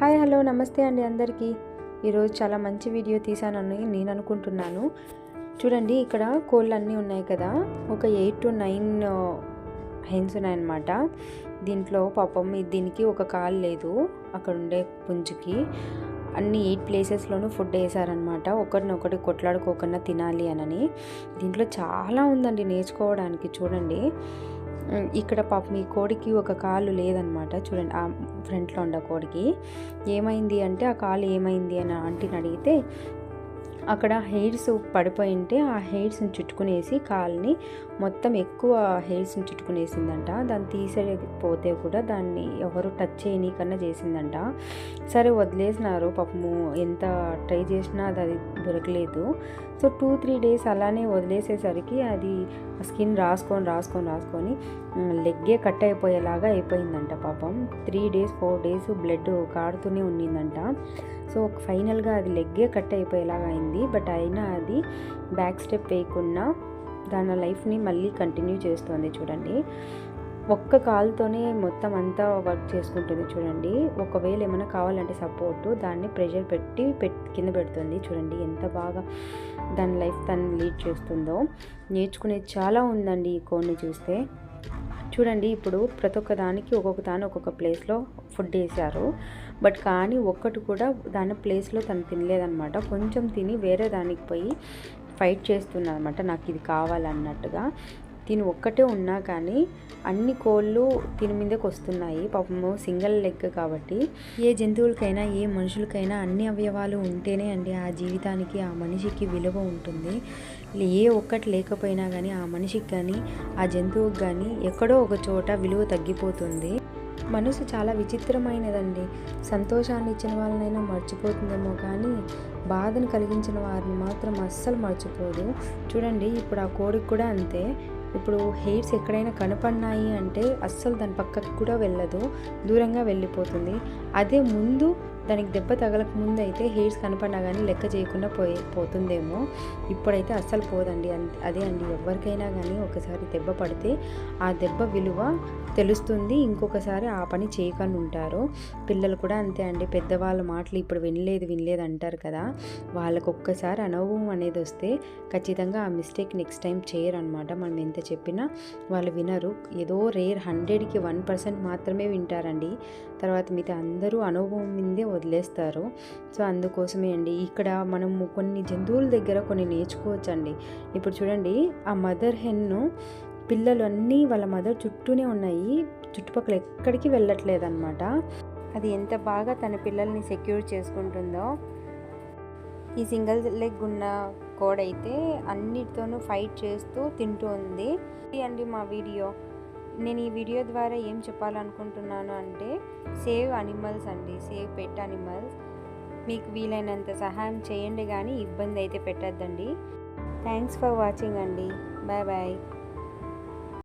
Hi hello నమస్తే అండి అందరికీ. ఈరోజు చాలా మంచి వీడియో తీశానని నేను అనుకుంటున్నాను. చూడండి ఇక్కడ కోళ్ళు అన్నీ ఉన్నాయి కదా. ఒక ఎయిట్ టు నైన్ హెన్స్ ఉన్నాయన్నమాట. దీంట్లో పాపం దీనికి ఒక కాలు లేదు. అక్కడ ఉండే పుంజుకి అన్ని ఎయిట్ ప్లేసెస్లోనూ ఫుడ్ వేసారనమాట ఒకరినొకటి కొట్లాడుకోకుండా తినాలి అనని. దీంట్లో చాలా ఉందండి నేర్చుకోవడానికి చూడండి. ఇక్కడ పాపం ఈ కోడికి ఒక కాలు లేదనమాట చూడండి ఆ ఫ్రంట్లో ఉండే కోడికి. ఏమైంది అంటే ఆ కాలు ఏమైంది అని ఆంటీని అడిగితే అక్కడ హెయిర్స్ పడిపోయి ఉంటే ఆ హెయిర్స్ని చుట్టుకునేసి కాల్ని మొత్తం ఎక్కువ హెయిర్స్ని చుట్టుకునేసిందంట. దాన్ని తీసేయకపోతే కూడా దాన్ని ఎవరు టచ్ చేయనీకన్నా చేసిందంట. సరే వదిలేసినారు. పాపము ఎంత ట్రై చేసినా అది అది దొరకలేదు. సో టూ త్రీ డేస్ అలానే వదిలేసేసరికి అది స్కిన్ రాసుకొని రాసుకొని రాసుకొని లెగ్గే కట్ అయిపోయేలాగా అయిపోయిందంట పాపం. Three days four days blood కాడుతూనే ఉండిందంట సో ఫైనల్గా అది లెగ్గే కట్ అయిపోయేలాగా అయింది. బట్ అయినా అది బ్యాక్ స్టెప్ వేయకుండా దాని లైఫ్ని మళ్ళీ కంటిన్యూ చేస్తుంది చూడండి. ఒక్క కాల్తోనే మొత్తం అంతా వర్క్ చేసుకుంటుంది చూడండి. ఒకవేళ ఏమైనా కావాలంటే సపోర్ట్ దాన్ని ప్రెషర్ పెట్టి పెట్ కింద పెడుతుంది చూడండి. ఎంత బాగా దాని లైఫ్ తను లీడ్ చేస్తుందో. నేర్చుకునేది చాలా ఉందండి ఈ కోడ్ని చూస్తే. చూడండి ఇప్పుడు ప్రతి ఒక్క దానికి ఒక్కొక్క దాని ఒక్కొక్క ప్లేస్లో ఫుడ్ వేశారు. బట్ కానీ ఒక్కటి కూడా దాని ప్లేస్లో తను తినలేదన్నమాట. కొంచెం తిని వేరే దానికి పోయి ఫైట్ చేస్తున్నది అనమాట నాకు ఇది కావాలన్నట్టుగా. తిను ఒక్కటే ఉన్నా కానీ అన్ని కోళ్ళు తిని మీదకి వస్తున్నాయి. పాపము సింగిల్ లెగ్ కాబట్టి. ఏ జంతువులకైనా ఏ మనుషులకైనా అన్ని అవయవాలు ఉంటేనే అండి ఆ జీవితానికి ఆ మనిషికి విలువ ఉంటుంది. ఏ ఒక్కటి లేకపోయినా కానీ ఆ మనిషికి కానీ ఆ జంతువుకి కానీ ఎక్కడో ఒక చోట విలువ తగ్గిపోతుంది. మనసు చాలా విచిత్రమైనదండి. సంతోషాన్ని ఇచ్చిన వాళ్ళనైనా మర్చిపోతుందేమో కానీ బాధను కలిగించిన వారిని మాత్రం అస్సలు మర్చిపోదు. చూడండి ఇప్పుడు ఆ కోడికి కూడా అంతే. ఇప్పుడు హెయిర్స్ ఎక్కడైనా కనపడినాయి అంటే అస్సలు దాని పక్కకు కూడా వెళ్ళదు. దూరంగా వెళ్ళిపోతుంది. అదే ముందు దానికి దెబ్బ తగలక ముందు అయితే హెయిర్స్ కనపడినా కానీ లెక్క చేయకుండా పోయి పోతుందేమో. ఇప్పుడైతే అస్సలు పోదండి. అదే అండి. ఎవరికైనా కానీ ఒకసారి దెబ్బ పడితే ఆ దెబ్బ విలువ తెలుస్తుంది. ఇంకొకసారి ఆ పని చేయకుండా ఉంటారు పిల్లలు కూడా అంతే అండి. పెద్దవాళ్ళ మాటలు ఇప్పుడు వినలేదు వినలేదు అంటారు కదా. వాళ్ళకు ఒక్కసారి అనుభవం అనేది వస్తే ఖచ్చితంగా ఆ మిస్టేక్ నెక్స్ట్ టైం చేయరనమాట. మనం ఎంత చెప్పినా వాళ్ళు వినరు. ఏదో రేర్ హండ్రెడ్కి వన్ పర్సెంట్ మాత్రమే వింటారండి. తర్వాత మిగతా అందరూ అనుభవం మీదే వదిలేస్తారు. సో అందుకోసమే అండి. ఇక్కడ మనము కొన్ని జంతువుల దగ్గర కొన్ని నేర్చుకోవచ్చండి. ఇప్పుడు చూడండి ఆ మదర్ హెన్ను పిల్లలు అన్నీ వాళ్ళ మదర్ చుట్టూనే ఉన్నాయి. చుట్టుపక్కల ఎక్కడికి వెళ్ళట్లేదన్నమాట. అది ఎంత బాగా తన పిల్లల్ని సెక్యూర్ చేసుకుంటుందో. ఈ సింగిల్ లెగ్ ఉన్న కోడైతే అన్నిటితోనూ ఫైట్ చేస్తూ తింటూ ఉంది. ఇది అండి మా వీడియో. నేను ఈ వీడియో ద్వారా ఏం చెప్పాలనుకుంటున్నాను అంటే సేవ్ అనిమల్స్ అండి. Save pet animals. మీకు వీలైనంత సహాయం చేయండి కానీ ఇబ్బంది అయితే పెట్టద్దండి. థ్యాంక్స్ ఫర్ వాచింగ్ అండి. Bye bye.